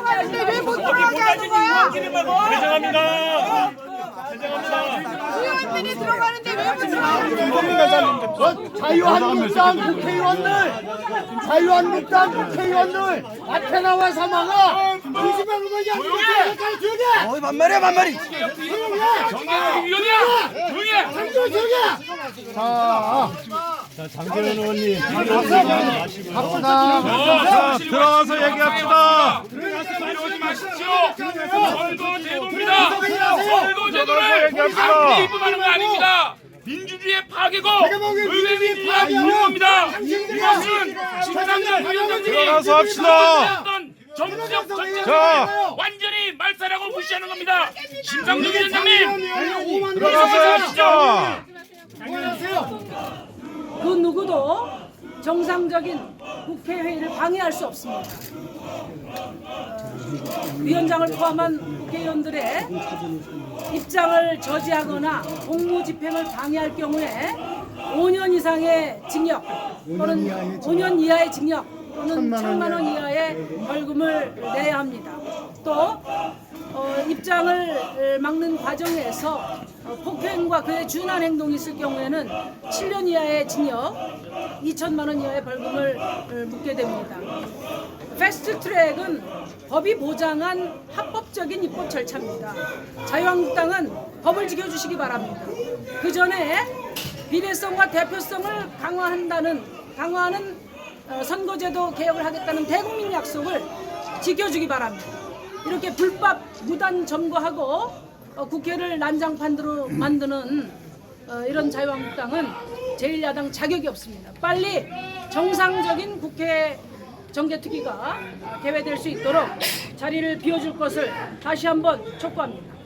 들어가는데 왜 못 들어가게 하는 거야? 죄송합니다. 의원들이 들어가는데 왜 못 들어가는 거야? 자유한국당 국회의원들 자유한국당 국회의원들 앞에 나와 사망아 이지명 의원이 어이 반말이야 반말이 조용히 해 정의하는 위원이야 조용히 얘기합시다 들어가서 얘기합시다. 선거 제도입니다! 선거 제도를. 함께 입법하는 거 아닙니다! 민주주의의 파괴고 의회 민주주의의 무너입니다 이것은 심상정 위원장님이 들어가서 합시다. 정치적 전쟁을 자. 완전히 말살하고 무시하는 겁니다! 심상정 위원장님! 들어가서 합시다. 그 누구도 정상적인 국회 회의를 방해할 수 없습니다. 위원장을 포함한 국회의원들의 입장을 저지하거나 공무 집행을 방해할 경우에 5년 이상의 징역 또는 5년 이하의 징역 또는 천만 원 이하의 벌금을 내야 합니다. 또 어, 입장을 막는 과정에서 어, 폭행과 그에 준한 행동이 있을 경우에는 7년 이하의 징역, 2천만 원 이하의 벌금을 어, 묻게 됩니다. 패스트 트랙은 법이 보장한 합법적인 입법 절차입니다. 자유한국당은 법을 지켜주시기 바랍니다. 그 전에 비례성과 대표성을 강화한다는 강화하는 어, 선거제도 개혁을 하겠다는 대국민 약속을 지켜주기 바랍니다. 이렇게 불법 무단 점거하고 어, 국회를 난장판으로 만드는 어, 이런 자유한국당은 제1야당 자격이 없습니다. 빨리 정상적인 국회 정개특위가 개회될 수 있도록 자리를 비워줄 것을 다시 한번 촉구합니다.